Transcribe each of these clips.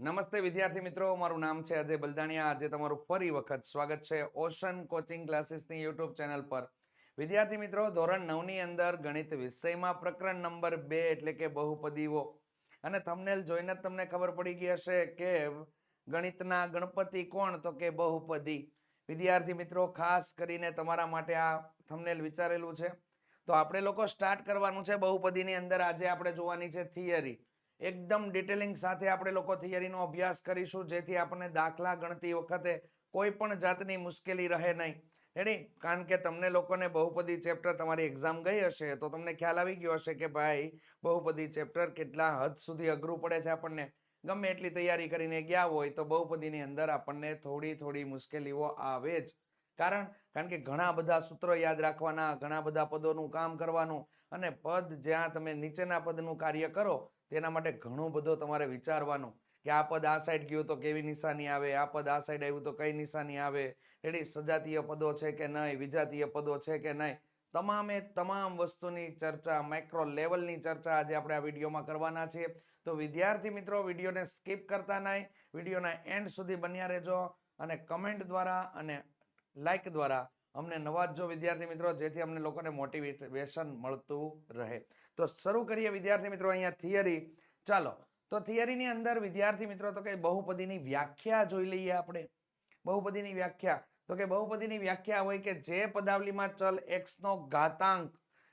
નમસ્તે વિદ્યાર્થી મિત્રો, મારું નામ છે અજય બલદાણિયા. આજે તમારું ફરી વખત સ્વાગત છે ઓશન કોચિંગ ક્લાસીસની યુટ્યુબ ચેનલ પર. વિદ્યાર્થી મિત્રો, ધોરણ નવની અંદર ગણિત વિષયમાં પ્રકરણ નંબર બે એટલે કે બહુપદીઓ. અને થંબનેલ જોઈને જ તમને ખબર પડી ગઈ હશે કે ગણિતના ગણપતિ કોણ? તો કે બહુપદી. વિદ્યાર્થી મિત્રો, ખાસ કરીને તમારા માટે આ થંબનેલ વિચારેલું છે. તો આપણે લોકો સ્ટાર્ટ કરવાનું છે બહુપદીની અંદર. આજે આપણે જોવાની છે થિયરી એકદમ ડિટેલિંગ સાથે આપણે લોકો થિયરીનો અભ્યાસ કરીશું, જેથી આપણને દાખલા ગણતી વખતે કોઈ પણ જાતની મુશ્કેલી રહે નહીં. રેડી કારણ કે તમને લોકોને બહુપદી ચેપ્ટર તમારી એક્ઝામ ગઈ હશે, તો તમને ખ્યાલ આવી ગયો હશે કે ભાઈ, બહુપદી ચેપ્ટર કેટલા હદ સુધી અઘરું પડે છે આપણને. ગમે એટલી તૈયારી કરીને ગયા હોય, તો બહુપદીની અંદર આપણને થોડી થોડી મુશ્કેલીઓ આવે જ. કારણ કારણ કે ઘણા બધા સૂત્રો યાદ રાખવાના, ઘણા બધા પદોનું કામ કરવાનું અને પદ જ્યાં તમે નીચેના પદનું કાર્ય કરો, તેના માટે ઘણું બધું તમારે વિચારવાનું કે આ પદ આ સાઈડ ગયું તો કેવી નિશાની આવે, આ પદ આ સાઈડ આવ્યું તો કઈ નિશાની આવે એડી સજાતીય પદો છે કે નહીં, વિજાતીય પદો છે કે નહીં? તમામે તમામ વસ્તુની ચર્ચા માઇક્રો લેવલની ચર્ચા આજે આપણે આ વિડીયોમાં કરવાના છીએ. તો વિદ્યાર્થી મિત્રો, વિડીયોને સ્કીપ કરતા નહીં. વિડીયોના એન્ડ સુધી બન્યા રહેજો અને કમેન્ટ દ્વારા અને લાઈક દ્વારા અમને નવાજો વિદ્યાર્થી મિત્રો, જેથી અમને લોકોને મોટિવેશન મળતું રહે. તો શરૂ કરીએ વિદ્યાર્થી મિત્રો, અહીંયા થિયરી ચાલો, તો થિયરીની અંદર વિદ્યાર્થી મિત્રો, તો કે બહુપદીની વ્યાખ્યા જોઈ લઈએ આપણે. બહુપદીની વ્યાખ્યા. તો કે બહુપદીની વ્યાખ્યા હોય કે જે પદાવલીમાં ચલ એક્સનો ઘાતાંક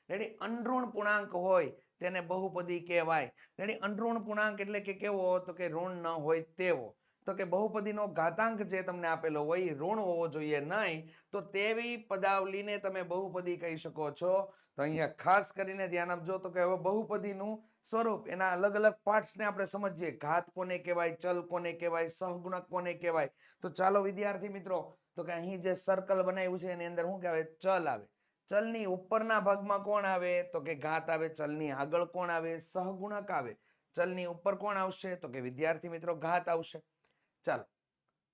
રેડી અનઋણ પૂર્ણાંક હોય તેને બહુપદી કહેવાય. રેડી અનઋણ પૂર્ણાંક એટલે કે કેવો? તો કે ઋણ ન હોય તેવો. તો કે બહુપદીનો ઘાતાંક જે તમને આપેલો હોય ઋણ હોવો જોઈએ નહીં. તો તેવી પદાવલીને તમે બહુપદી કહી શકો છો. તો અહીંયા ખાસ કરીને ધ્યાન આપજો. તો કે હવે બહુપદીનું સ્વરૂપ, એના અલગ અલગ પાર્ટ્સને આપણે સમજીએ. ઘાત કોને કહેવાય, ચલ કોને કહેવાય, સહગુણક કોને કહેવાય? તો ચાલો વિદ્યાર્થી મિત્રો, તો કે અહીં જે સર્કલ બનાવ્યું છે, એની અંદર શું કહેવાય? ચલ આવે. ચલની ઉપરના ભાગમાં કોણ આવે? તો કે ઘાત આવે. ચલની આગળ કોણ આવે? સહગુણક આવે. ચલની ઉપર કોણ આવશે? તો કે વિદ્યાર્થી મિત્રો, ઘાત આવશે. ચાલો.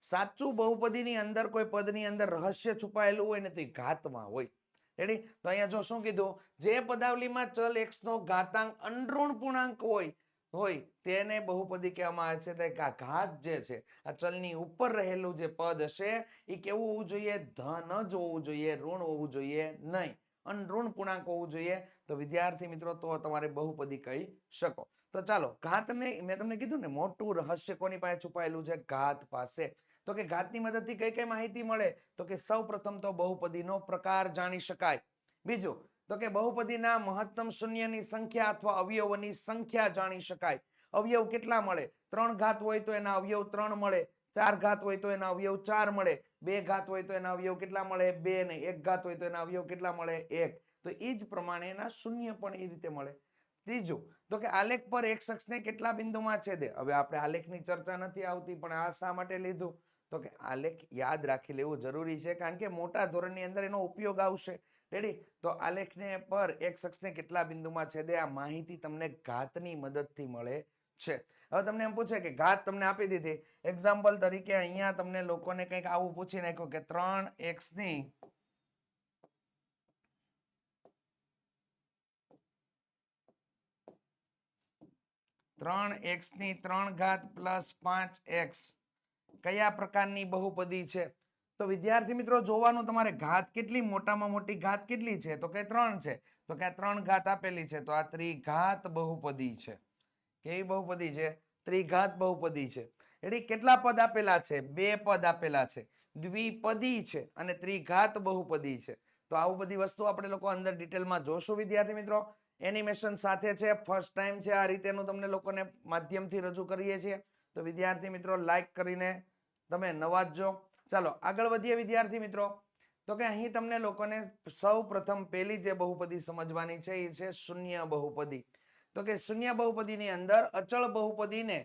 સાચું બહુપદીની અંદર કોઈ પદની અંદર રહસ્ય છુપાયેલું હોય ને તો એ ઘાતમાં હોય. રેડી તો અહીંયા જો શું કીધું? જે પદાવલીમાં ચલ x નો ઘાતાંક અનઋણ પૂર્ણાંક હોય હોય, તેને બહુપદી કહેવામાં આવે છે. કે આ ઘાત જે છે, આ ચલની ઉપર રહેલું જે પદ હશે, એ કેવું હોવું જોઈએ? ધન જ હોવું જોઈએ, ઋણ હોવું જોઈએ નહીં. અનઋણ પૂર્ણાંક હોવું જોઈએ. તો વિદ્યાર્થી મિત્રો, તો તમારે બહુપદી કહી શકો. તો ચાલો ઘાતને મેં તમને કીધું ને, મોટું રહસ્ય કોની પાસે છુપાયેલું છે? ઘાત પાસે. તો કે ઘાતની મદદથી કઈ કઈ માહિતી મળે? તો કે સૌ પ્રથમ તો બહુપદીનો પ્રકાર જાણી શકાય. બીજું, તો કે બહુપદીના મહત્તમ શૂન્યની સંખ્યા અથવા અવયવોની સંખ્યા જાણી શકાય. અવયવ કેટલા મળે? ત્રણ ઘાત હોય તો એના અવયવ ત્રણ મળે. ચાર ઘાત હોય તો એના અવયવ ચાર મળે. બે ઘાત હોય તો એના અવયવ કેટલા મળે? બે ને એક ઘાત હોય તો એના અવયવ કેટલા મળે? એક. તો એ જ પ્રમાણે એના શૂન્ય પણ એ રીતે મળે. ત્રીજું, તો કે આલેખ પર એક શખ્સને કેટલા બિંદુમાં છેદે? હવે આપણે આલેખની ચર્ચા નથી આવતી, પણ આ શા માટે લીધું? તો કે આલેખ યાદ રાખી લેવું જરૂરી છે, કારણ કે મોટા ધોરણની અંદર એનો ઉપયોગ આવશે. રેડી તો આલેખને પર એક શખ્સને કેટલા બિંદુમાં છેદે? આ માહિતી તમને ઘાતની મદદથી મળે છે. હવે તમને એમ પૂછે કે ઘાત તમને આપી દીધી. એક્ઝામ્પલ તરીકે અહીંયા તમને લોકોને કંઈક આવું પૂછી નાખ્યું કે ત્રણ એક્સની ની ત્રણ એક્સની ત્રણ ઘાત પ્લસ પાંચ એક્સ કયા પ્રકારની બહુપદી છે? તો વિદ્યાર્થી મિત્રો, જોવાનું તમારે ઘાત કેટલી, મોટામાં મોટી ઘાત કેટલી છે? તો કે ત્રણ છે. તો કે ત્રણ ઘાત આપેલી છે, તો આ ત્રિઘાત બહુપદી છે. કેવી બહુપદી છે? ત્રિઘાત બહુપદી છે. એટલે કેટલા પદ આપેલા છે? બે પદ આપેલા છે. દ્વિપદી છે અને ત્રિઘાત બહુપદી છે. તો આવું બધી વસ્તુ આપણે લોકો અંદર ડિટેલમાં જોશું વિદ્યાર્થી મિત્રો. એનિમેશન સાથે છે. ફર્સ્ટ ટાઈમ છે. આ રીતેનું તમને લોકોને માધ્યમથી રજૂ કરીએ છીએ. તો વિદ્યાર્થી મિત્રો લાઈક કરીને તમે નવાજો ચાલો, આગળ વધીએ વિદ્યાર્થી મિત્રો. તો કે અહીં તમને લોકોને સૌ પ્રથમ પહેલી જે બહુપદી સમજવાની છે એ છે શૂન્ય બહુપદી. તો કે શૂન્ય બહુપદીની અંદર અચળ બહુપદીને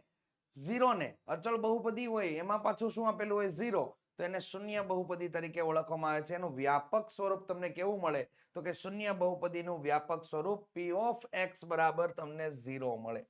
ઝીરોને, અચળ બહુપદી હોય એમાં પાછું શું આપેલું હોય? ઝીરો. તો એને શૂન્ય બહુપદી તરીકે ઓળખવામાં આવે છે. એનું વ્યાપક સ્વરૂપ તમને કેવું મળે? તો કે શૂન્ય બહુપદીનું વ્યાપક સ્વરૂપ પી ઓફ એક્સ બરાબર તમને ઝીરો મળે.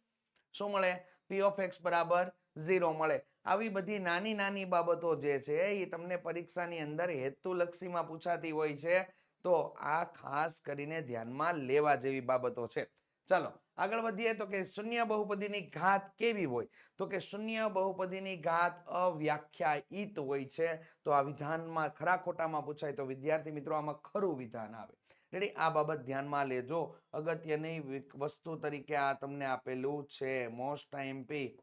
શું મળે? પી ઓફ એક્સ બરાબર ઝીરો મળે. આવી બધી નાની નાની બાબતો જે છે એ તમને પરીક્ષાની અંદર હેતુલક્ષીમાં પૂછાતી હોય છે. તો આ ખાસ કરીને ધ્યાનમાં લેવા જેવી બાબતો છે. ચાલો આગળ વધીએ તો કે શૂન્ય બહુપદીની ઘાત કેવી હોય? તો કે શૂન્ય બહુપદીની ઘાત અવ્યાખ્યાયિત હોય છે. તો આ વિધાનમાં ખરા ખોટામાં પૂછાય તો વિદ્યાર્થી મિત્રો આમાં ખરું વિધાન આવે. રેડી આ બાબત ધ્યાનમાં લેજો. અગત્યની વસ્તુ તરીકે આ તમને આપેલું છે. મોસ્ટ આઈએમપી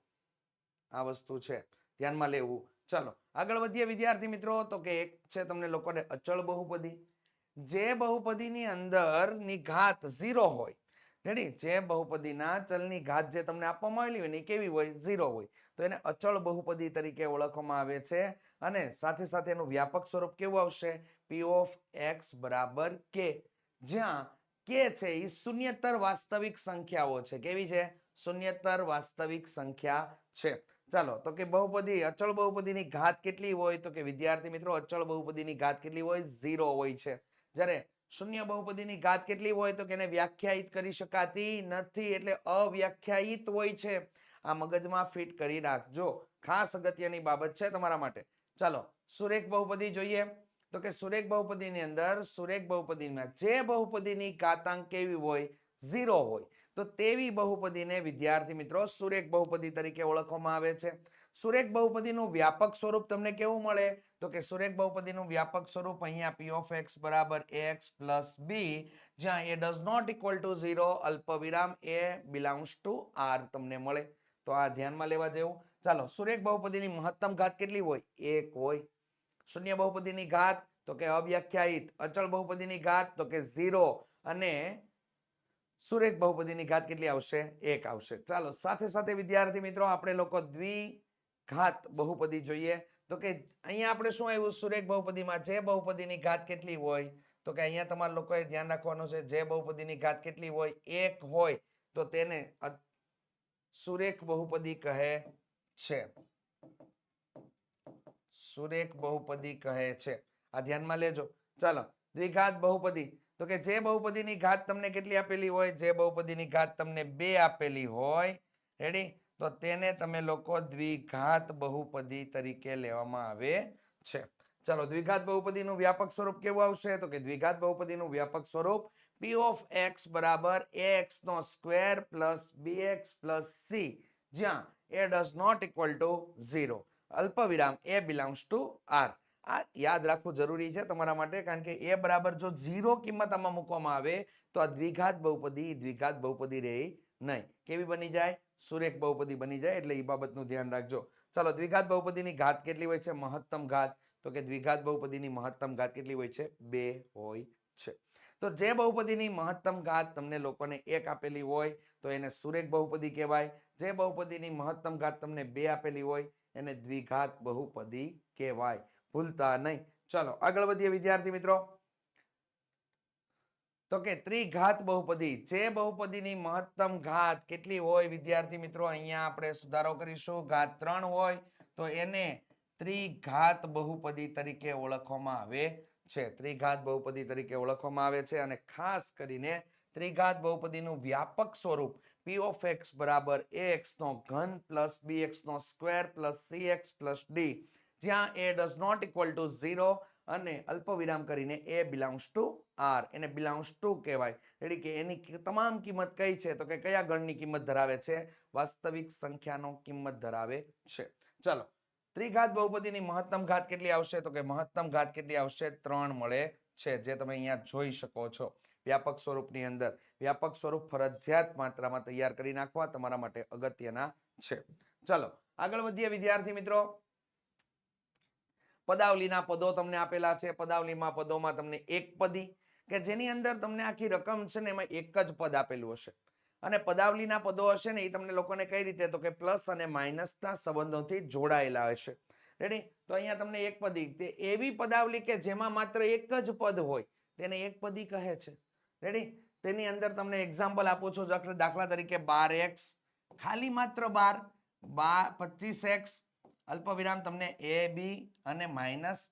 આ વસ્તુ છે. ધ્યાનમાં લેવું. ચલો, આગળ વધીએ વિદ્યાર્થી મિત્રો. તો કે એક છે તમને લોકોને અચળ બહુપદી. જે બહુપદીની અંદરની ઘાત ઝીરો હોય રેડી? જે બહુપદીના ચલની ઘાત જે તમને આપવામાં આવેલી હોય ને એ કેવી હોય? ઝીરો હોય. તો એને અચળ બહુપદી તરીકે ઓળખવામાં આવે છે અને સાથે સાથે એનું વ્યાપક સ્વરૂપ કેવું આવશે? પી ઓફ એક્સ બરાબર કે જ્યાં કે છે એ શૂન્યતર વાસ્તવિક સંખ્યાઓ છે. કેવી છે? શૂન્યતર વાસ્તવિક સંખ્યા છે. ચાલો, તો કે બહુપદી, અચળ બહુપદીની ઘાત કેટલી હોય? તો કે વિદ્યાર્થી મિત્રો, અચળ બહુપદીની ઘાત કેટલી હોય? ઝીરો હોય છે. જ્યારે શૂન્ય બહુપદીની ઘાત કેટલી હોય તો એને વ્યાખ્યાયિત કરી શકાતી નથી એટલે અવ્યાખ્યાયિત હોય છે. આ મગજમાં ફિટ કરી રાખજો. ખાસ અગત્યની બાબત છે તમારા માટે. ચાલો, સુરેખ બહુપદી જોઈએ. તો કે સુરેખ બહુપદીની અંદર, સુરેખ બહુપદીમાં જે બહુપદીની ઘાતાંક કેવી હોય? ઝીરો હોય. તો તેવી બહુપદીને વિદ્યાર્થી મિત્રો સુરેખ બહુપદી તરીકે ઓળખવામાં આવે છે. સુરેખ બહુપદીનું વ્યાપક સ્વરૂપ તમને કેવું મળે? તો કે સુરેખ બહુપદીનું વ્યાપક સ્વરૂપ અહીંયા પી ઓફ એક્સ બરાબર એક્સ પ્લસ બી જ્યાં A does not equal to zero અલ્પવિરામ એ બિલોંગ્સ ટુ આર તમને મળે. તો આ ધ્યાનમાં લેવા જેવું. ચાલો, સુરેખ બહુપદીની મહત્તમ ઘાત કેટલી હોય? એક હોય. શૂન્ય બહુપદીની ઘાત, તો કે અવ્યાખ્યાયિત. અચળ બહુપદીની ઘાત, તો કે ઝીરો અને સુરેખ બહુપદીની ઘાત કેટલી આવશે? એક આવશે. ચાલો, સાથે સાથે વિદ્યાર્થી મિત્રો, આપણે લોકો દ્વિઘાત બહુપદી જોઈએ. તો કે અહીંયા આપણે શું આવ્યું? સુરેખ બહુપદીમાં જે બહુપદીની ઘાત કેટલી હોય? તો કે અહીંયા તમારા લોકોએ ધ્યાન રાખવાનું છે, જે બહુપદીની ઘાત કેટલી હોય? એક હોય. તો તેને સુરેખ બહુપદી કહે છે. સુરેખ બહુપદી કહે છે. આ ધ્યાનમાં લેજો. ચાલો, દ્વિઘાત બહુપદી. તો કે જે બહુપદીની ઘાત તમને કેટલી આપેલી હોય? જે બહુપદીની ઘાત તમને બે આપેલી હોય. રેડી તો તેને તમે લોકો દ્વિઘાત બહુપદી તરીકે લેવામાં આવે છે. ચાલો, દ્વિઘાત બહુપદીનું વ્યાપક સ્વરૂપ કેવું આવશે? તો કે દ્વિઘાત બહુપદીનું વ્યાપક સ્વરૂપ પી ઓફ એક્સ બરાબર એક્સ નો square plus B X plus C જ્યાં A does not equal to zero અલ્પવિરામ એ બિલોંગ્સ ટુ આર આ યાદ રાખવું જરૂરી છે તમારા માટે, કારણ કે એ બરાબર જો ઝીરો કિંમત આમાં મૂકવામાં આવે, તો આ દ્વિઘાત બહુપદી દ્વિઘાત બહુપદી રહે નહીં. કેવી બની જાય? સુરેખ બહુપદી બની જાય એટલે એ બાબતનું ધ્યાન રાખજો. ચાલો, દ્વિઘાત બહુપદીની ઘાત કેટલી હોય છે? મહત્તમ ઘાત. તો કે દ્વિઘાત બહુપદીની મહત્તમ ઘાત કેટલી હોય છે? બે હોય છે. તો જે બહુપદીની મહત્તમ ઘાત તમને લોકોને એક આપેલી હોય, તો એને સુરેખ બહુપદી કહેવાય. જે બહુપદીની મહત્તમ ઘાત તમને બે આપેલી હોય, એને દ્વિઘાત બહુપદી કહેવાય. ભૂલતા નહીં. ચલો, આગળ વધીએ વિદ્યાર્થી મિત્રો. તો કે ત્રિઘાત બહુપદી. જે બહુપદીની મહત્તમ ઘાત કેટલી હોય, વિદ્યાર્થી મિત્રો? અહીંયા આપણે સુધારો કરીશું. ઘાત ત્રણ હોય, તો એને ત્રિઘાત બહુપદી તરીકે ઓળખવામાં આવે છે. ત્રિઘાત બહુપદી તરીકે ઓળખવામાં આવે છે અને ખાસ કરીને ત્રિઘાત બહુપદીનું વ્યાપક સ્વરૂપ પી ઓફ એક્સ બરાબર એક્સ નો ઘન પ્લસ બી એક્સ નો square plus C X plus D જ્યાં A does not equal to zero અને અલ્પવિરામ કરીને એ બિલોંગ્સ ટુ આર એને બિલોંગ્સ ટુ કહેવાય. એટલે કે એની તમામ કિંમત કઈ છે? તો કે કયા ગણની કિંમત ધરાવે છે? વાસ્તવિક સંખ્યાનો કિંમત ધરાવે છે. ચલો, ત્રિઘાત બહુપદીની મહત્તમ ઘાત કેટલી આવશે? તો કે મહત્તમ ઘાત કેટલી આવશે? ત્રણ મળે છે, જે તમે અહીંયા જોઈ શકો છો. વ્યાપક સ્વરૂપની અંદર. વ્યાપક સ્વરૂપ ફરજિયાત માત્રામાં તૈયાર કરી નાખવા તમારા માટે અગત્યના છે. ચલો, આગળ વધીએ વિદ્યાર્થી મિત્રો. પદાવલીના પદો તમને આપેલા છે. પદાવલીમાં પદોમાં તમને એક પદી કે જેની અંદર તમને આખી રકમ છે ને એમાં એક જ પદ આપેલું હશે. અને પદાવલીના પદો હશે ને એ તમને લોકોને કઈ રીતે? તો કે પ્લસ અને માઇનસના સંબંધોથી જોડાયેલા હશે. રેડી તો અહીંયા તમને એક પદી તે એવી પદાવલી કે જેમાં માત્ર એક જ પદ હોય, તેને એક પદી કહે છે. રેડી તેની અંદર તમને એક્ઝામ્પલ આપું છું દાખલા તરીકે બાર એક્સ, ખાલી માત્ર બાર બાર, પચીસ એક્સ અલ્પવિરામ તમને એ બી અને માઇનસ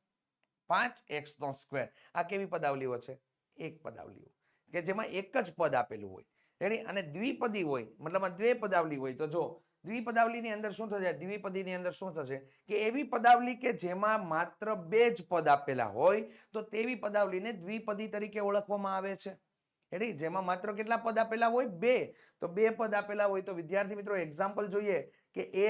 પાંચ એક્સ નો સ્ક્વેર. આ કેવી પદાવલીઓ છે? એક પદાવલીઓ કે જેમાં એક જ પદ આપેલું હોય. રેડી અને દ્વિપદી હોય, મતલબ દ્વે પદાવલી હોય. તો જો, દ્વિપદાવલીની અંદર શું થશે? દ્વિપદીની અંદર શું થશે? કે એવી પદાવલી કે જેમાં માત્ર બે જ પદ આપેલા હોય, તો તેવી પદાવલીને દ્વિપદી તરીકે ઓળખવામાં આવે છે. એટલે જેમાં માત્ર કેટલા પદ આપેલા હોય? બે. તો બે પદ આપેલા હોય. તો વિદ્યાર્થી મિત્રો એક્ઝામ્પલ જોઈએ કે એ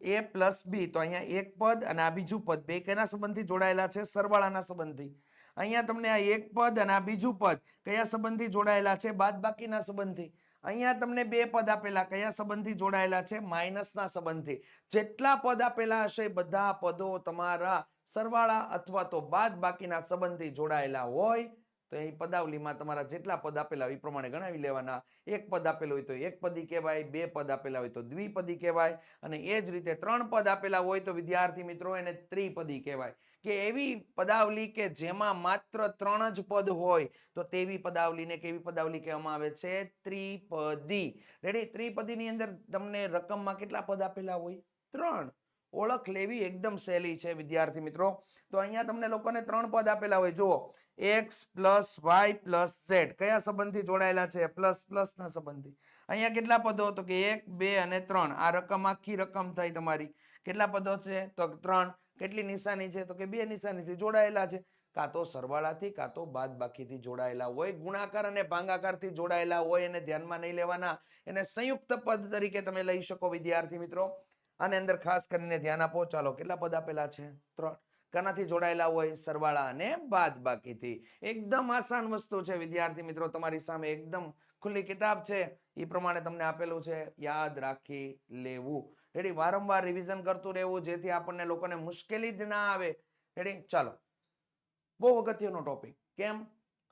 એ પ્લસ બી, તો અહીંયા એક પદ અને આ બીજું પદ, બે કેના સંબંધથી જોડાયેલા છે? સરવાળાના સંબંધથી. અહીંયા તમને આ એક પદ અને આ બીજું પદ કયા સંબંધથી જોડાયેલા છે? બાદ બાકીના સંબંધથી અહીંયા તમને બે પદ આપેલા. કયા સંબંધથી જોડાયેલા છે? માઇનસના સંબંધથી જેટલા પદ આપેલા હશે બધા પદો તમારા સરવાળા અથવા તો બાદ બાકીના સંબંધથી જોડાયેલા હોય. તો અહીં પદાવલીમાં તમારા જેટલા પદ આપેલા હોય એ પ્રમાણે ગણાવી લેવાના. એક પદ આપેલું હોય તો એક પદી કહેવાય, બે પદ આપેલા હોય તો દ્વિપદી કહેવાય અને એ જ રીતે ત્રણ પદ આપેલા હોય તો વિદ્યાર્થી મિત્રો એને ત્રિપદી કહેવાય. કે એવી પદાવલી કે જેમાં માત્ર ત્રણ જ પદ હોય તો તેવી પદાવલીને કેવી પદાવલી કહેવામાં આવે છે ત્રિપદી. રેડી ત્રિપદીની અંદર તમને રકમમાં કેટલા પદ આપેલા હોય? ત્રણ. ઓળખ લેવી એકદમ સહેલી છે, વિદ્યાર્થી મિત્રો. તો અહીંયા તમને લોકોને ત્રણ પદ આપેલા હોય. જુઓ X plus Y plus Z કયા સંબંધથી જોડાયેલા છે? પ્લસ પ્લસના સંબંધથી. સંબંધી અહીંયા કેટલા પદો તો કે એક, બે અને ત્રણ. આ રકમ, આખી રકમ થઈ તમારી. કેટલા પદો છે? તો ત્રણ. કેટલી નિશાની છે? તો કે બે નિશાનીથી જોડાયેલા છે. કાં તો સરવાળાથી, કાં તો બાદ બાકીથી જોડાયેલા હોય, ગુણાકાર અને ભાંગાકારથી જોડાયેલા હોય, એને ધ્યાનમાં નહીં લેવાના. એને સંયુક્ત પદ તરીકે તમે લઈ શકો, વિદ્યાર્થી મિત્રો. આની અંદર ખાસ કરીને ધ્યાન આપો. ચાલો, કેટલા પદ આપેલા છે? ત્રણ. કાનાથી જોડાયેલા હોય સરવાળા અને બાદ બાકીથી એકદમ આસાન વસ્તુ છે, વિદ્યાર્થી મિત્રો, તમારી સામે એકદમ ખુલ્લી કિતાબ છે. એ પ્રમાણે તમને આપેલું છે, યાદ રાખી લેવું. રેડી વારંવાર રિવિઝન કરતું રહેવું, જેથી આપણને લોકોને મુશ્કેલી જ ના આવે. રેડી ચાલો. બહુ અગત્યનો ટોપિક કેમ?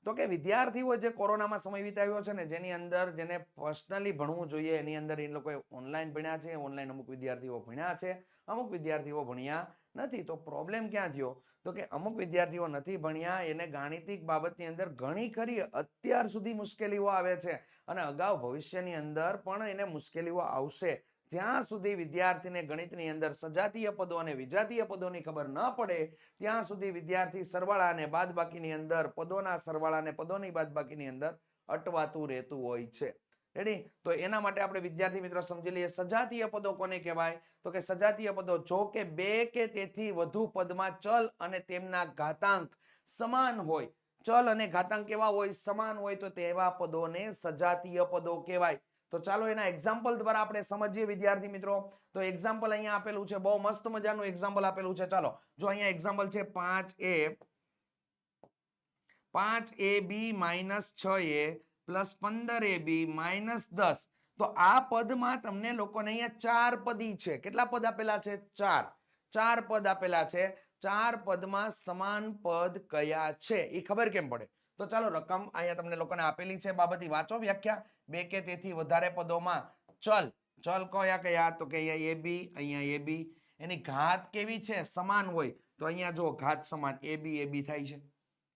તો કે વિદ્યાર્થીઓ જે કોરોનામાં સમય વિતાવ્યો છે ને, જેની અંદર જેને પર્સનલી ભણવું જોઈએ, એની અંદર એ લોકોએ ઓનલાઈન ભણ્યા છે ઓનલાઈન અમુક વિદ્યાર્થીઓ ભણ્યા છે, અમુક વિદ્યાર્થીઓ ભણ્યા નથી. તો પ્રોબ્લેમ ક્યાં થયો? તો કે અમુક વિદ્યાર્થીઓ નથી ભણ્યા, એને ગાણિતિક બાબતની અંદર ઘણી ખરી અત્યાર સુધી મુશ્કેલીઓ આવે છે. અને અગાઉ ભવિષ્યની અંદર પણ એને મુશ્કેલીઓ આવશે. જ્યાં સુધી વિદ્યાર્થીને ગણિતની અંદર સજાતીય પદો અને વિજાતીય પદોની ખબર ન પડે, ત્યાં સુધી વિદ્યાર્થી સરવાળા અને બાદબાકીની અંદર, પદોના સરવાળા અને પદોની બાદબાકીની અંદર અટવાતું રહેતું હોય છે. રેડી તો એના માટે આપણે વિદ્યાર્થી મિત્રો સમજી લઈએ, સજાતીય પદો કોને કહેવાય? તો કે સજાતીય પદો જો કે બે કે તેથી વધુ પદમાં ચલ અને તેમના ઘાતાંક સમાન હોય. ચલ અને ઘાતાંક કેવા હોય? સમાન હોય તો તેવા પદોને સજાતીય પદો કહેવાય. તો ચાલો એના એક્ઝામ્પલ દ્વારા આપણે સમજીએ વિદ્યાર્થી મિત્રો. તો એક્ઝામ્પલ અહીંયા આપેલું છે, બહુ મસ્ત મજાનું એક્ઝામ્પલ આપેલું છે. ચાલો, જો અહીંયા એક્ઝામ્પલ છે પાંચ એ પાંચ એ બી માઇનસ છ એ પ્લસ પંદર એ બી માઇનસ દસ. તો આ પદમાં તમને લોકોને અહીંયા ચાર પદી છે. કેટલા પદ આપેલા છે? ચાર. ચાર પદ આપેલા છે. ચાર પદમાં સમાન પદ કયા છે? એ ખબર કેમ પડે? તો ચાલો રકમ અહીંયા તમને લોકોને આપેલી છે. બાબતી વાંચો વ્યાખ્યા. બે કે તેથી વધારે પદોમાં. ચલ ચલ કયા કયા તો કે અહીંયા એ બી, અહીંયા એ બી. એની ઘાત કેવી છે? સમાન હોય. તો અહીંયા જો ઘાત સમાન. એ બી એ બી થાય છે.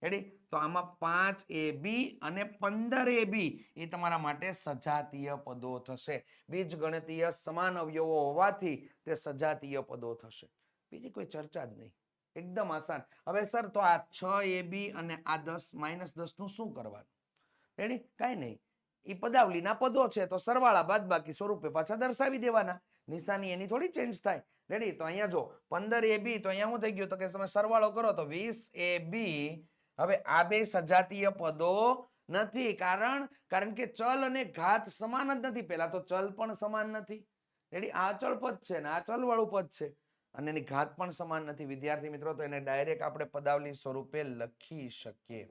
રેડી તો આમાં પાંચ એ બી અને પંદર એ બી એ તમારા માટે સજાતીય પદો થશે. બીજ ગણિતીય સમાન અવયવો હોવાથી તે સજાતીય પદો થશે. બીજી કોઈ ચર્ચા જ નહીં. એકદમ આસાન. હવે સર, તો આ છ એ બી અને આ દસ, માઇનસ દસનું શું કરવાનું? રેડી કાંઈ નહીં. એ પદાવલીના પદો છે, તો સરવાળા બાદ બાકી સ્વરૂપે પાછા દર્શાવી દેવાના. નિશાની એની થોડી ચેન્જ થાય. રેડી તો અહીંયા જો પંદર એ બી, તો અહીંયા શું થઈ ગયું? તો કે તમે સરવાળો કરો, તો વીસ એ બી હવે આ બે સજાતીય પદો નથી. કારણ કારણ કે ચલ અને ઘાત સમાન જ નથી. પેલા તો ચલ પણ સમાન નથી. રેડી આ ચલ પદ છે ને, આ ચલ વાળું પદ છે. અને એની ઘાત પણ સમાન નથી. વિદ્યાર્થી મિત્રો, તો એને ડાયરેક્ટ આપણે પદાવલી સ્વરૂપે લખી શકીએ.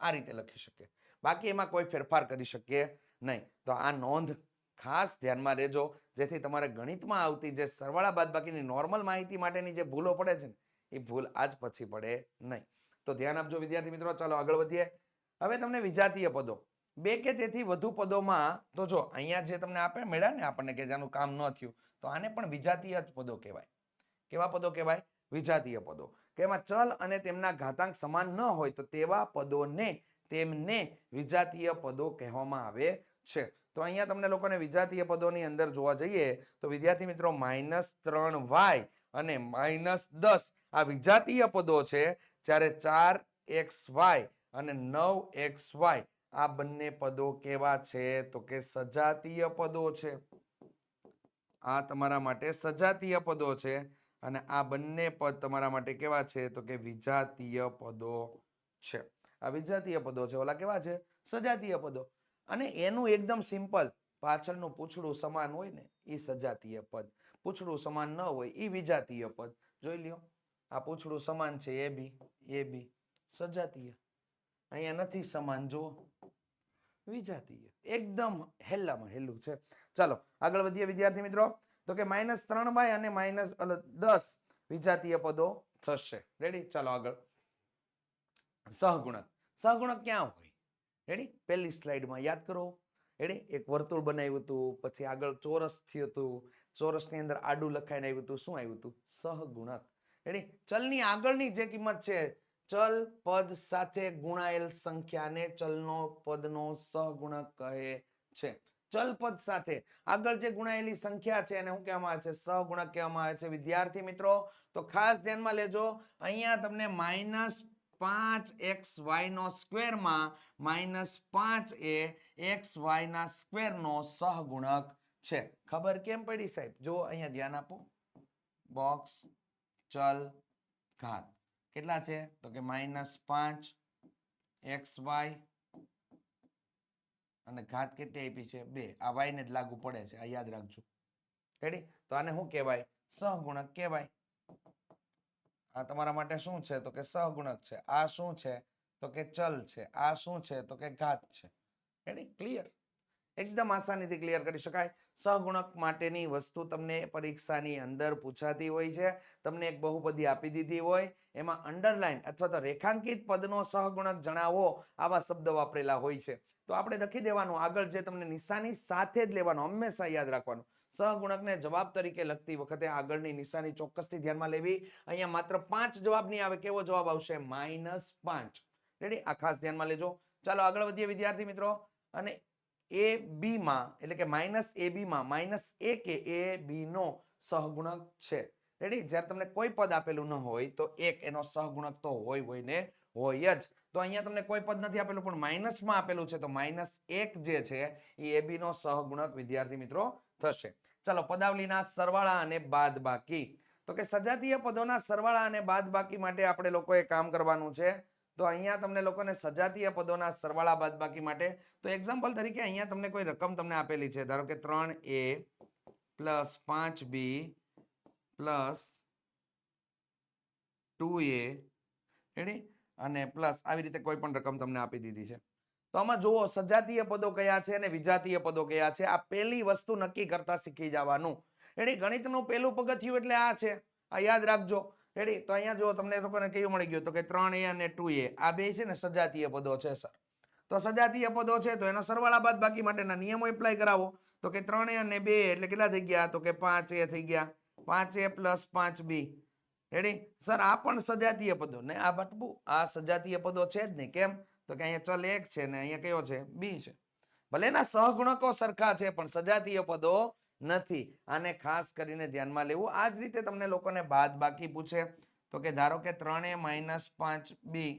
આ રીતે લખી શકીએ. બાકી એમાં કોઈ ફેરફાર કરી શકીએ નહીં. તો આ નોંધ ખાસ ધ્યાનમાં રહેજો જેથી તમારે ગણિતમાં આવતી જે સરવાળા બાદબાકીની નોર્મલ માહિતી માટેની જે ભૂલો પડે છે ને, એ ભૂલ આજ પછી પડે નહીં. તો ધ્યાન આપજો વિદ્યાર્થી મિત્રો, ચાલો આગળ વધીએ. હવે તમને વિજાતીય પદો. બે કે તેથી વધુ પદોમાં, તો જો અહીંયા જે તમને આપે મળ્યા ને આપણને કે જેનું કામ ન થયું, તો આને પણ વિજાતીય પદો કહેવાય. કેવા પદો કહેવાય? વિજાતીય પદો. કે એમાં ચલ અને તેમના ઘાતાંક સમાન ન હોય, તો તેવા પદોને તેમને વિજાતીય પદો કહેવામાં આવે છે. તો અહીંયા તમને લોકોને વિજાતીય પદોની અંદર જોવા જઈએ તો વિદ્યાર્થી મિત્રો માઇનસ ત્રણ વાય અને માઇનસ દસ આ વિજાતીય પદો છે. જ્યારે ચાર એક્સ વાય અને નવ એક્સ વાય આ બંને પદો કેવા છે? તો કે સજાતીય પદો છે. આ તમારા માટે સજાતીય પદો છે અને આ બંને પદ તમારા માટે કેવા છે? તો કે વિજાતીય પદો છે. આ વિજાતીય પદો છે. ઓલા કેવા છે? સજાતીય પદો. અને એનું એકદમ સિમ્પલ, પાછળનું પૂછડું સમાન હોય ને એ સજાતીય પદ. પૂછડું સમાન ન હોય એ વિજાતીય પદ. જોઈ લ્યો, આ પૂછડું સમાન છે, એ બી એ બી. સજાતીય. અહીંયા નથી સમાન, જુઓ. વિજાતીય. એકદમ હેલ્લામાં હેલ્લું છે. ચાલો, આગળ વધીએ વિદ્યાર્થી મિત્રો. તો કે માઇનસ ત્રણ બાય અને માઇનસ દસ વિજાતીય પદો થશે. રેડી ચાલો આગળ. સહગુણક. સહગુણક ક્યાં હોય? રેડી પહેલી સ્લાઇડમાં યાદ કરો. રેડી એક વર્તુળ બનાવ્યું હતું, પછી આગળ ચોરસ થયું હતું. ચોરસની અંદર આડું લખાઈને આવ્યું હતું. શું આવ્યું હતું? સહગુણક. રેડી ચલની આગળની જે કિંમત છે, ચલ પદ સાથે ગુણાયેલ સંખ્યાને ચલનો પદનો સહગુણક કહે છે. ચલ પદ સાથે. આગળ જે ગુણાયેલી સંખ્યા છે એને શું કહેવામાં આવે છે? સહગુણક કહેવામાં આવે છે. વિદ્યાર્થી મિત્રો, તો ખાસ ધ્યાનમાં લેજો. અહીંયા તમને માઇનસ પાંચ એક્સ વાયનો સ્ક્વેરમાં માઇનસ પાંચ એ એક્સ વાયના સ્ક્વેરનો સહગુણક છે. ખબર કેમ પડી સાહેબ? જો અહીંયા ધ્યાન આપો. બોક્સ, ચલ, ઘાત. કેટલા છે? તો કે માઇનસ પાંચ એક્સ વાય અને ઘાત કેટલી આપી છે? બે. આ વાયને જ લાગુ પડે છે. આ યાદ રાખજો. રેડી તો આને શું કહેવાય? સહગુણક કહેવાય. આ તમારા માટે શું છે? તો કે સહગુણક છે. આ શું છે? તો કે ચલ છે. આ શું છે? તો કે ઘાત છે. એની ક્લિયર એકદમ આસાનીથી ક્લિયર કરી શકાય. સહગુણક માટેની વસ્તુ તમને પરીક્ષાની અંદર પૂછાતી હોય છે. તમને એક બહુપદી આપી દીધી હોય. એમાં અંડરલાઇન અથવા તો રેખાંકિત પદનો સહગુણક જણાવો આવા શબ્દ વાપરેલા હોય છે. તો આપણે લખી દેવાનું. આગળ જે તમને નિશાની સાથે જ લેવાનું. હંમેશા યાદ રાખવાનું. સહગુણકને જવાબ તરીકે લખતી વખતે આગળની નિશાની ચોક્કસથી ધ્યાનમાં લેવી. અહીંયા માત્ર પાંચ જવાબ નહીં આવે. કેવો જવાબ આવશે? માઇનસ પાંચ. રેડી આ ખાસ ધ્યાનમાં લેજો. ચાલો આગળ વધીએ વિદ્યાર્થી મિત્રો. અને એ બીમાં એટલે કે માઇનસ એ બીમાં માઇનસ એ કે એ બીનો સહગુણક છે. રેડી જ્યારે તમને કોઈ પદ આપેલું ન હોય, તો એક એનો સહગુણક તો હોય હોય ને હોય જ. તો અહીંયા તમને કોઈ પદ નથી આપેલું, પણ માઇનસમાં આપેલું છે, તો માઇનસ એક જે છે, એ એ બી નો સહગુણક, વિદ્યાર્થી મિત્રો, થશે. ચાલો, પદાવલીના સરવાળા અને બાદ બાકી તો કે સજાતીય પદોના સરવાળા અને બાદ બાકી માટે આપણે લોકોએ કામ કરવાનું છે. તો અહીંયા તમને લોકોને સજાતીય પદોના સરવાળા બાદબાકી માટે, તો એક્ઝામ્પલ તરીકે અહીંયા તમને કોઈ રકમ તમને આપેલી છે. ધારો કે ત્રણ એ પ્લસ પાંચ બી પ્લસ ટુ એ અને પ્લસ આવી રીતે કોઈ પણ રકમ તમને આપી દીધી છે. તો આમાં જુઓ, સજાતીય પદો કયા છે અને વિજાતીય પદો કયા છે? આ પહેલી વસ્તુ નક્કી કરતા શીખી જવાનું. રેડી? ગણિતનું પહેલું પગથિયું એટલે આ છે. આ યાદ રાખજો. રેડી? તો અહીંયા જો તમને લોકોને કયું મળી ગયું? તો કે ત્રણ એ અને ટુ એ આ બે છે ને સજાતીય પદો છે, સર. તો સજાતીય પદો છે, તો એનો સરવાળા બાદ બાકી માટેના નિયમો એપ્લાય કરાવો. તો કે ત્રણ એ અને બે એટલે કેટલા થઈ ગયા? તો કે પાંચ એ થઈ ગયા. પાંચ એ પ્લસ પાંચ બી રેડી? સર, આ પણ સજાતીય પદો ને? આ બટબુ આ સજાતીય પદો છે જ નહીં કેમ? તો કે અહીંયા ચલ એક છે ને, અહીંયા કયો છે? બી છે. ભલે એના સહગુણકો સરખા છે, પણ સજાતીય પદો નથી. આને ખાસ કરીને ધ્યાનમાં લેવું. આ જ રીતે તમને લોકોને બાદ બાકી પૂછે. તો કે ધારો કે ત્રણે માઇનસ પાંચ બી,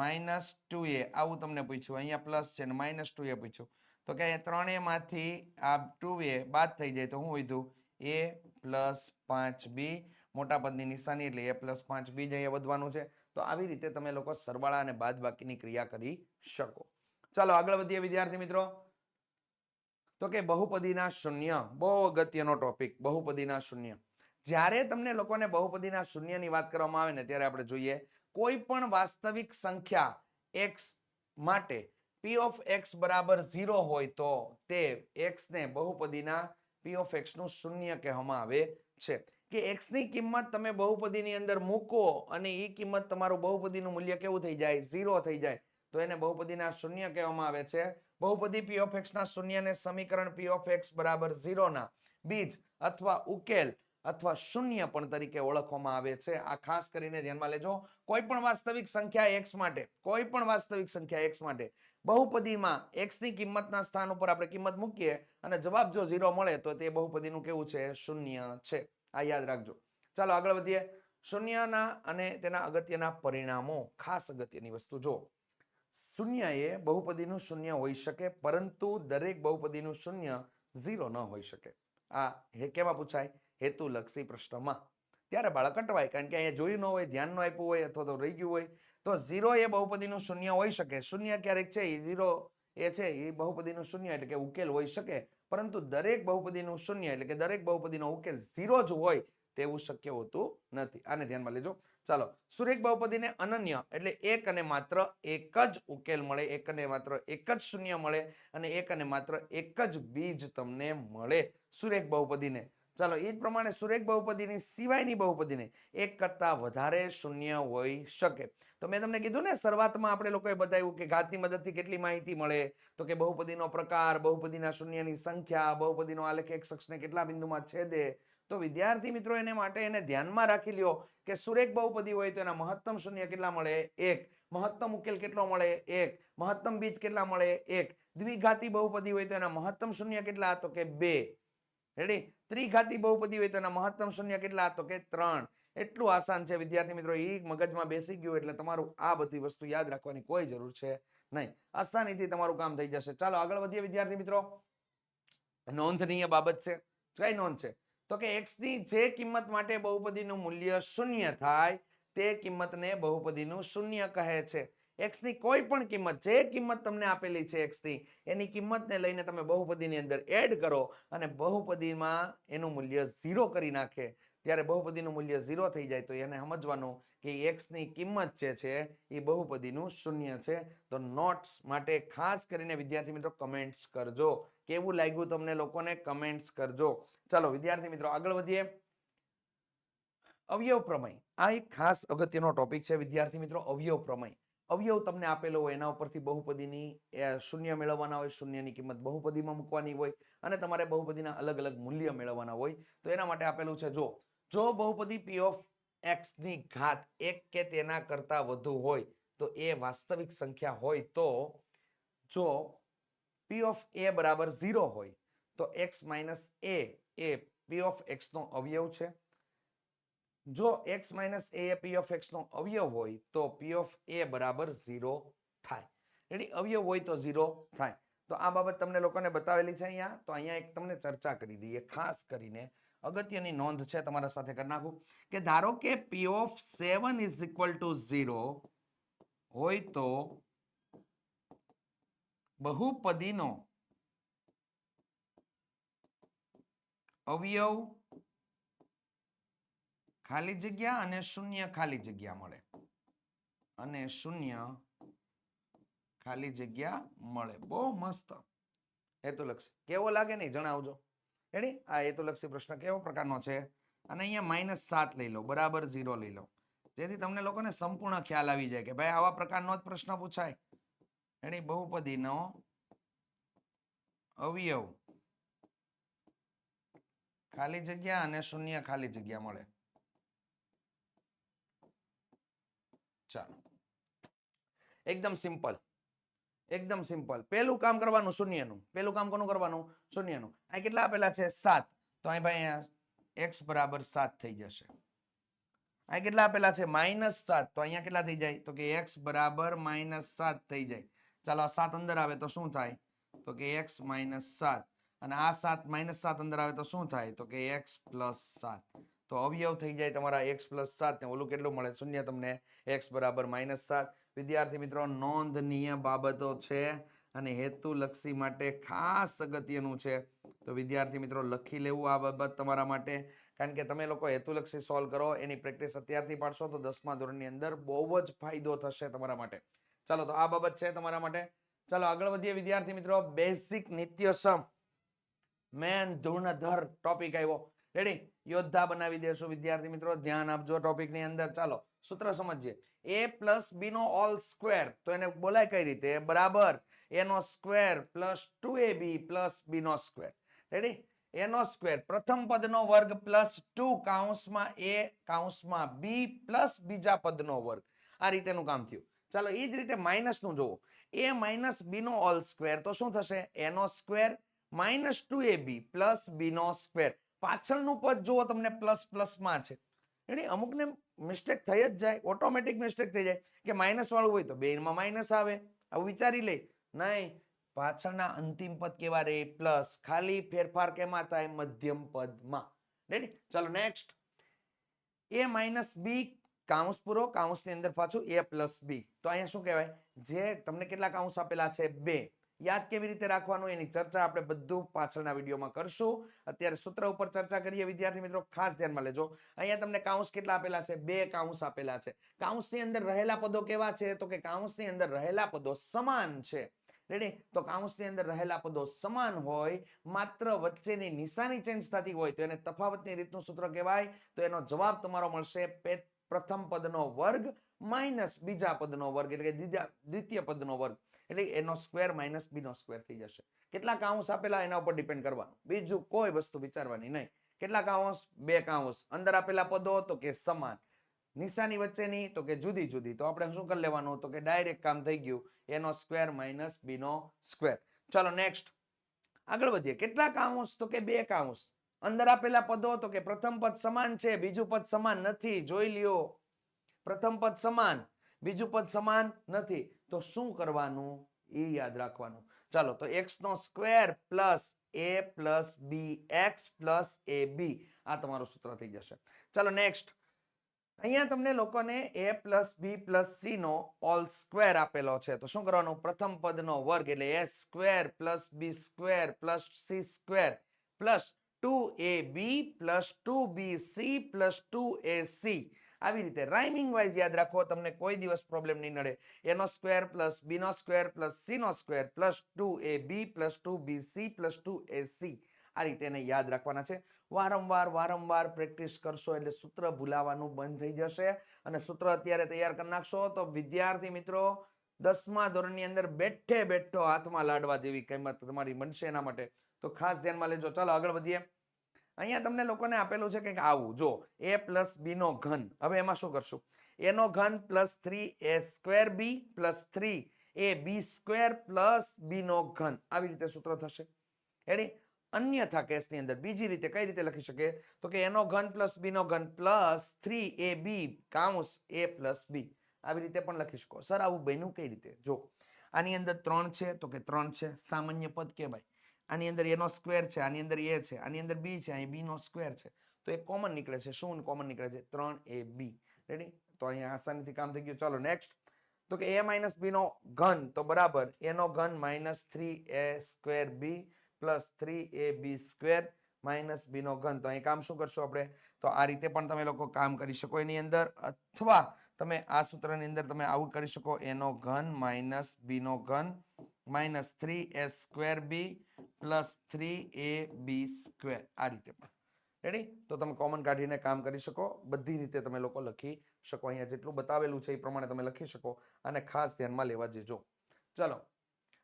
માઇનસ ટુ એ, આવું તમને પૂછ્યું. અહીંયા પ્લસ છે ને માઇનસ ટુ એ પૂછ્યું. તો કે અહીંયા ત્રણમાંથી આ ટુ એ બાદ થઈ જાય તો હું કીધું એ પ્લસ પાંચ બી. મોટા પદની નિશાની એટલે એ પ્લસ પાંચ બી જ અહીંયા વધવાનું છે. તો આવી રીતે તમે લોકો સરવાળા અને બાદ બાકીની ક્રિયા કરી શકો. ચાલો આગળ વધીએ વિદ્યાર્થી મિત્રો. તો કે બહુપદીના શૂન્ય, બહુ અગત્યનો ટોપિક બહુપદીના શૂન્ય. જ્યારે તમને લોકોને બહુપદીના શૂન્યની વાત કરવામાં આવે ને, ત્યારે આપણે જોઈએ કોઈ પણ વાસ્તવિક સંખ્યા એક્સ માટે પી ઓફ એક્સ બરાબર ઝીરો હોય તો તે એક્સને બહુપદીના પી ઓફ એક્સનું શૂન્ય કહેવામાં આવે છે. કે એક્સની કિંમત તમે બહુપદીની અંદર મૂકો અને એ કિંમત તમારું બહુપદીનું મૂલ્ય કેવું થઈ જાય? ઝીરો થઈ જાય. તો એને બહુપદીના શૂન્ય કહેવામાં આવે છે. બહુપદી પી ઓફ x ના શૂન્યને સમીકરણ પી ઓફ એક્સ બરાબર 0 ના બીજ અથવા ઉકેલ અથવા શૂન્ય પણ તરીકે ઓળખવામાં આવે છે. આ ખાસ કરીને ધ્યાનમાં લેજો, કોઈ પણ વાસ્તવિક સંખ્યા એક્સ માટે, કોઈ પણ વાસ્તવિક સંખ્યા એક્સ માટે બહુપદીમાં એક્સની કિંમતના સ્થાન ઉપર આપણે કિંમત મૂકીએ અને જવાબ જો ઝીરો મળે તો તે બહુપદીનું કેવું છે? શૂન્ય છે. આ યાદ રાખજો. ચાલો આગળ વધીએ. શૂન્યના અને તેના અગત્યના પરિણામો, ખાસ અગત્યની વસ્તુ જો શૂન્ય એ બહુપદીનું શૂન્ય હોઈ શકે, પરંતુ દરેક બહુપદીનું શૂન્ય ઝીરો ન હોઈ શકે. આ હે કેવા પૂછાય? હેતુલક્ષી પ્રશ્નમાં. ત્યારે બાળક અટવાય કારણ કે અહીંયા જોયું ન હોય ધ્યાન ન આપ્યું હોય, અથવા તો રહી ગયું હોય, તો ઝીરો એ બહુપદીનું શૂન્ય હોઈ શકે. શૂન્ય ક્યારેક છે, એ ઝીરો એ છે, એ બહુપદીનું શૂન્ય એટલે કે ઉકેલ હોઈ શકે. પરંતુ દરેક બહુપદીનું શૂન્ય એટલે કે દરેક બહુપદીનો ઉકેલ ઝીરો જ હોય તેવું શક્ય હોતું નથી. આને ધ્યાનમાં લેજો. ચાલો, સુરેખ બહુપદીને અનન્ય એટલે એક અને માત્ર એક જ ઉકેલ મળે, એક અને માત્ર એક જ શૂન્ય મળે અને એક અને માત્ર એક જ બીજ તમને મળે સુરેખ બહુપદીને. ચાલો, એ જ પ્રમાણે સુરેખ બહુપદીની સિવાયની બહુપદીને એક કરતા વધારે શૂન્ય હોઈ શકે. તો મેં તમને કીધું ને, શરૂઆતમાં આપણે લોકોએ બતાવ્યું કે ઘાતની મદદથી કેટલી માહિતી મળે. તો કે બહુપદીનો પ્રકાર, બહુપદીના શૂન્યની સંખ્યા, બહુપદીનો આલેખ એક શખ્સને કેટલા બિંદુમાં છેદે તો વિદ્યાર્થી મિત્રો એને માટે એને ધ્યાનમાં રાખી લ્યો કે સુરેખ બહુપદી હોય તો એના મહત્તમ શૂન્ય કેટલા મળે? એક. મહત્તમ ઉકેલ કેટલો મળે? એક. મહત્તમ બીજ કેટલા મળે? એક. દ્વિઘાતી બહુપદી હોય તો એના મહત્તમ શૂન્ય કેટલા? તો કે બે. રેડી ત્રિઘાતી બહુપદી હોય તો એના મહત્તમ શૂન્ય કેટલા? તો કે ત્રણ. એટલું આસાન છે વિદ્યાર્થી મિત્રો. એ મગજમાં બેસી ગયું એટલે તમારું આ બધી વસ્તુ યાદ રાખવાની કોઈ જરૂર છે નહીં. આસાનીથી તમારું કામ થઈ જશે. ચાલો આગળ વધીએ વિદ્યાર્થી મિત્રો. નોંધનીય બાબત છે. કઈ નોંધ છે? તો કે x ની જે કિંમત માટે બહુપદીનું મૂલ્ય શૂન્ય થાય, તે કિંમતને બહુપદીનું શૂન્ય કહે છે. x ની કોઈ પણ કિંમત, જે કિંમત તમને આપેલી છે x ની, એની કિંમતને લઈને તમે બહુપદીની અંદર એડ કરો અને બહુપદીમાં એનું મૂલ્ય ઝીરો કરી નાખે. ત્યારે બહુપદીનું મૂલ્ય ઝીરો થઈ જાય, તો એને સમજવાનું કે x ની કિંમત જે છે, એ બહુપદીનું શૂન્ય છે. તો નોટ્સ માટે ખાસ કરીને વિદ્યાર્થી મિત્રો કમેન્ટ્સ કરજો. કેવું લાગ્યું તમને લોકોને કમેન્ટ્સ કરજો. ચાલો, વિદ્યાર્થી મિત્રો, આગળ વધીએ. અવયવ પ્રમેય. આ એક ખાસ અગત્યનો ટોપિક છે, વિદ્યાર્થી મિત્રો, અવયવ પ્રમેય. અવયવ તમને આપેલો હોય, એના ઉપરથી બહુપદીની શૂન્ય મેળવવાના હોય, શૂન્યની કિંમત બહુપદીમાં મૂકવાની હોય અને તમારે બહુપદીના અલગ અલગ મૂલ્ય મેળવવાના હોય, તો એના માટે આપેલું છે, જો જો બહુપદી પી ઓફ એક્સની ઘાત એક કે તેના કરતાં વધુ હોય, તો એ વાસ્તવિક સંખ્યા હોય તો, જો પી ઓફ એ બરાબર ઝીરો હોય, તો એક્સ માઇનસ એ એ પી ઓફ એક્સનો અવયવ છે. જો એક્સ માઇનસ એ એ પી ઓફ એક્સનો અવયવ હોય, તો પી ઓફ એ બરાબર ઝીરો થાય. રેડી અવયવ હોય તો ઝીરો થાય. તો આ બાબત તમને લોકોને બતાવેલી છે અહીંયા. તો અહીંયા એક તમને ચર્ચા કરી દઈએ, ખાસ કરીને અગત્યની નોંધ છે તમારા સાથે કરી નાખું કે ધારો કે p of seven is equal to zero હોય તો બહુપદીનો અવયવ ખાલી જગ્યા અને શૂન્ય ખાલી જગ્યા મળે. અને શૂન્ય ખાલી જગ્યા મળે. બહુ મસ્ત. હેતુલક્ષી કેવો લાગે નહીં જણાવજો. રેડી આ હેતુલક્ષી પ્રશ્ન. કેવો પ્રકારનો છે? અને અહીંયા માઇનસ સાત લઈ લો. બરાબર ઝીરો લઈ લો. જેથી તમને લોકોને સંપૂર્ણ ખ્યાલ આવી જાય કે ભાઈ આવા પ્રકારનો જ પ્રશ્ન પૂછાય. રેડી બહુપદીનો અવયવ. ખાલી જગ્યા અને શૂન્ય ખાલી જગ્યા મળે. ચાલો. એકદમ સિમ્પલ. એકદમ સિમ્પલ. પહેલું કામ કરવાનું શૂન્યનું. પહેલું કામ કોનું કરવાનું? શૂન્યનું. અહીં કેટલા આપેલા છે? સાત. તો અહીં ભાઈ અહીંયા એક્સ બરાબર સાત થઈ જશે. અહીં કેટલા આપેલા છે? માઇનસ સાત. તો અહીંયા કેટલા થઈ જાય? તો કે એક્સ બરાબર માઇનસ સાત થઈ જાય. ચાલો આ સાત અંદર આવે તો શું થાય? તો કે એક્સ માઇનસ સાત. અને આ સાત માઇનસ સાત અંદર આવે તો શું થાય? તો કે એક્સ પ્લસ સાત. તો અવયવ થઈ જાય તમારા એક્સ પ્લસ સાત ને ઓલું કેટલું મળે? શૂન્ય તમને એક્સ બરાબર માઇનસ સાત. વિદ્યાર્થી મિત્રો, નોંધનીય બાબતો છે અને હેતુલક્ષી માટે ખાસ અગત્યનું છે. તો વિદ્યાર્થી મિત્રો, લખી લેવું આ બાબત તમારા માટે. કારણ કે તમે લોકો હેતુલક્ષી સોલ્વ કરો, એની પ્રેક્ટિસ અત્યારથી પાડશો તો દસમા ધોરણની અંદર બહુ જ ફાયદો થશે તમારા માટે. ચાલો, તો આ બાબત છે તમારા માટે. ચાલો, આગળ વધીએ. વિદ્યાર્થી મિત્રો બેઝિક નિત્યસમ મેન ધૂર્ણધર ટોપિક આવ્યો. રેડી યોદ્ધા બનાવી દેશું. વિદ્યાર્થી મિત્રો, ધ્યાન આપજો ટોપિકની અંદર. ચાલો, સૂત્ર સમજીએ. એ પ્લસ બી નો ઓલ સ્ક્વેર તો એને બોલાય કઈ રીતે? બરાબર. એનો square plus two A B plus B no square ready એનો સ્ક્વેર પ્રથમ પદનો વર્ગ પ્લસ ટુ કાઉન્સમાં એ કાઉન્સમાં બી પ્લસ બીજા પદનો વર્ગ. આ રીતેનું કામ થયું. ચાલો એ જ રીતે માઇનસનું જુઓ એ માઇનસ બી નો ઓલ સ્ક્વેર તો શું થશે? એનો square minus two a b plus b no square પાછળનું પદ જુઓ તમને પ્લસ પ્લસમાં છે. એટલે અમુકને મિસ્ટેક થઈ જ જાય. ઓટોમેટિક મિસ્ટેક થઈ જાય. કે માઇનસ વાળું હોય તો બેમાં માઇનસ આવે. આવું વિચારી લે. નહીં. પાછળના અંતિમ પદ કેવા રે પ્લસ ખાલી ફેરફાર કેમાં થાય? મધ્યમ પદમાં. રેડી ચાલો નેક્સ્ટ એ માઇનસ બી કાઉન્સ પૂરો, કાઉન્સની અંદર પાછું એ પ્લસ બી. તો અહીંયા શું કહેવાય? જે તમને કેટલા કાઉન્સ આપેલા છે? બે. યાદ કેવી રીતે રાખવાનું? એની ચર્ચા આપણે બધું પાછળના વિડીયોમાં કરશું. અત્યારે સૂત્ર ઉપર ચર્ચા કરીએ. વિદ્યાર્થી મિત્રો, ખાસ ધ્યાનમાં લેજો. અહીંયા તમને કાઉન્સ કેટલા આપેલા છે? બે કાઉન્સ આપેલા છે. કાઉન્સની અંદર રહેલા પદો કેવા છે? તો કે કાઉન્સની અંદર રહેલા પદો સમાન છે. રેડી તો કાઉન્સની અંદર રહેલા પદો સમાન હોય, માત્ર વચ્ચેની નિશાની ચેન્જ થતી હોય તો એને તફાવતની રીતનું સૂત્ર કહેવાય. તો એનો જવાબ તમારો મળશે પ્રથમ પદનો વર્ગ માઇનસ બીજા પદનો વર્ગ, એટલે કે દ્વિતીય પદનો વર્ગ. એટલે એનો સ્ક્વેર માઇનસ બીનો સ્ક્વેર થઈ જશે. કેટલા કાઉન્સ આપેલા એના ઉપર ડિપેન્ડ કરવાનું. બીજું કોઈ વસ્તુ વિચારવાની નહીં. કેટલા કાઉન્સ બે કાઉન્સ અંદર આપેલા પદો તો કે સમાન. નિશાની વચ્ચેની તો કે જુદી જુદી. તો આપણે શું કરી લેવાનું? તો કે ડાયરેક્ટ કામ થઈ ગયું. એનો સ્ક્વેર માઇનસ બીનો સ્ક્વેર. ચલો નેક્સ્ટ. આગળ વધીએ. કેટલા કાઉન્સ તો કે બે કાઉન્સ અંદર આપેલા પદો તો કે પ્રથમ પદ સમાન છે, બીજું પદ સમાન નથી. જોઈ લ્યો. પ્રથમ પદ સમાન, બીજું પદ સમાન નથી. તો શું કરવાનું? એ યાદ રાખવાનું. ચાલો, તો x no square plus a plus b x plus a b આ તમારું સૂત્ર થઈ જશે. ચાલો નેક્સ્ટ અહીંયા તમને લોકોને a plus b plus c no whole square આપેલો છે. તો શું કરવાનું? પ્રથમ પદનો વર્ગ એટલે a square plus b square plus c square plus two a b plus two b c plus two a આવી રીતે રાઇમિંગ વાઇઝ યાદ રાખો, તમને કોઈ દિવસ પ્રોબ્લેમ નહીં નડે. એનો સ્ક્વેર પ્લસ બીનો square plus સીનો square plus two a b plus two b c plus two a c. આ રીતે એને યાદ રાખવાના છે. વારંવાર વારંવાર પ્રેક્ટિસ કરશો એટલે સૂત્ર ભૂલાવાનું બંધ થઈ જશે અને સૂત્ર અત્યારે તૈયાર કરી નાખશો. તો વિદ્યાર્થી મિત્રો, દસમા ધોરણની અંદર બેઠે બેઠો હાથમાં લાડવા જેવી કિંમત તમારી બનશે એના માટે. તો ખાસ ધ્યાનમાં લેજો. ચાલો આગળ વધીએ. અહીંયા તમને લોકોને આપેલું છે કંઈક આવું. જો એ પ્લસ બી નો ઘન. હવે એમાં શું કરશું? એનો ઘન plus three a square b plus three a b square plus b નો ઘન. આવી રીતે સૂત્ર થશે. એની અન્યથા કેસની અંદર બીજી રીતે કઈ રીતે લખી શકે તો કે એનો ઘન પ્લસ બી નો ઘન પ્લસ થ્રી એ બી કાઉન્સ એ પ્લસ બી આવી રીતે પણ લખી શકો. સર, આવું બન્યું કઈ રીતે? જો, આની અંદર ત્રણ છે. તો કે ત્રણ છે. સામાન્ય પદ કહેવાય. આની અંદર એનો સ્ક્વેર છે, આની અંદર એ છે, આની અંદર બી છે, અહીં બીનો સ્ક્વેર છે. તો એ કોમન નીકળે છે. શું કોમન નીકળે છે? ત્રણ એ બી. રેડી તો અહીંયા આસાનીથી કામ થઈ ગયું. ચાલો નેક્સ્ટ તો કે એ માઇનસ બી નો ઘન. તો બરાબર, એનો ઘન minus three a square b plus three a b square minus b નો ઘન. તો અહીં કામ શું કરશું આપણે? તો આ રીતે પણ તમે લોકો કામ કરી શકો એની અંદર. અથવા તમે આ સૂત્રની અંદર તમે આવું કરી શકો. એનો ઘન માઇનસ બી નો ઘન minus three a square b plus three a b square. આ રીતે પણ. રેડી તો તમે કોમન કાઢીને કામ કરી શકો. બધી રીતે તમે લોકો લખી શકો. અહીંયા જેટલું બતાવેલું છે એ પ્રમાણે તમે લખી શકો અને ખાસ ધ્યાનમાં લેવા જેજો. ચલો.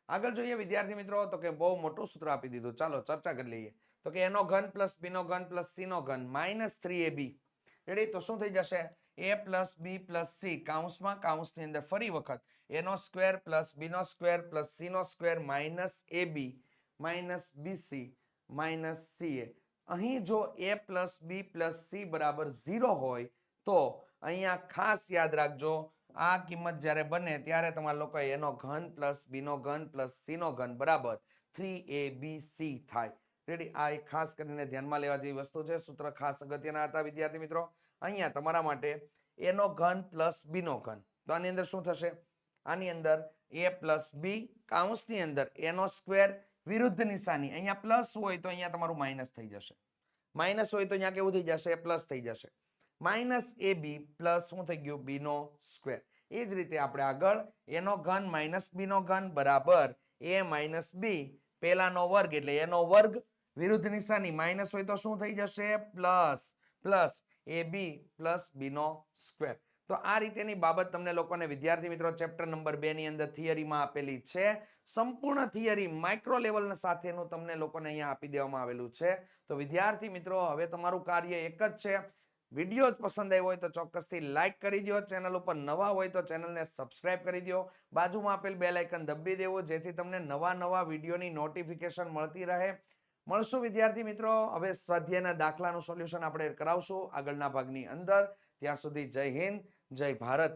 આગળ જોઈએ વિદ્યાર્થી મિત્રો, તો કે બહુ મોટું સૂત્ર આપી દીધું. ચાલો, ચર્ચા કરી લઈએ. તો કે એનો ઘન પ્લસ બીનો ઘન પ્લસ સીનો ઘન minus three a b. Ready તો શું થઈ જશે? A plus b plus c કાઉન્સમાં, કાઉન્સની અંદર ફરી વખત એનો સ્ક્વેર પ્લસ બીનો square plus સીનો square minus a b minus b c minus c a. અહીં જો a plus b plus c બરાબર ઝીરો હોય, તો અહીંયા ખાસ યાદ રાખજો, આ કિંમત જ્યારે બને ત્યારે તમારા લોકો એનો ઘન પ્લસ બીનો ઘન પ્લસ સીનો ઘન બરાબર થ્રી એ બી સી થાય. રેડી? આ એક ખાસ કરીને ધ્યાનમાં લેવા જેવી વસ્તુ છે. સૂત્ર ખાસ અગત્યના હતા, વિદ્યાર્થી મિત્રો. અહીંયા તમારા માટે એનો ઘન પ્લસ બીનો ઘન. તો આની અંદર શું થશે? આની અંદર એ પ્લસ બી કાઉન્સની અંદર એનો સ્ક્વેર વિરુદ્ધ નિશાની. અહીંયા પ્લસ હોય તો અહીંયા તમારું માઇનસ થઈ જશે. માઇનસ હોય તો અહીંયા કેવું થઈ જશે? પ્લસ થઈ જશે. માઇનસ એ બી પ્લસ શું થઈ ગયું? બી નો સ્ક્વેર એ જ રીતે આપણે આગળ એનો ઘન માઇનસ બી નો ઘન બરાબર એ માઇનસ બી પેલાનો વર્ગ એટલે એનો વર્ગ વિરુદ્ધ નિશાની. માઇનસ હોય તો શું થઈ જશે? Plus plus a b plus b no square તો આ રીતેની બાબત તમને લોકોને, વિદ્યાર્થી મિત્રો, ચેપ્ટર નંબર બે ની અંદર થિયરીમાં આપેલી છે. સંપૂર્ણ થિયરી માઇક્રો લેવલ સાથેનું તમને લોકોને અહીંયા આપી દેવામાં આવેલું છે. તો વિદ્યાર્થી મિત્રો, હવે તમારું કાર્ય એક જ છે. વીડિયો જ પસંદ આવ્યો હોય તો ચોક્કસથી લાઇક કરી દો ચેનલ ઉપર નવા હોય તો ચેનલને સબસ્ક્રાઇબ કરી દો બાજુમાં આપેલ બે લાઇકન દબી દેવું, જેથી તમને નવા નવા વિડીયોની નોટિફિકેશન મળતી રહે. મળશું વિદ્યાર્થી મિત્રો. હવે સ્વાધ્યાયના દાખલાનું સોલ્યુશન આપણે કરાવશું આગળના ભાગની અંદર. ત્યાં સુધી જય હિન્દ. જય ભારત.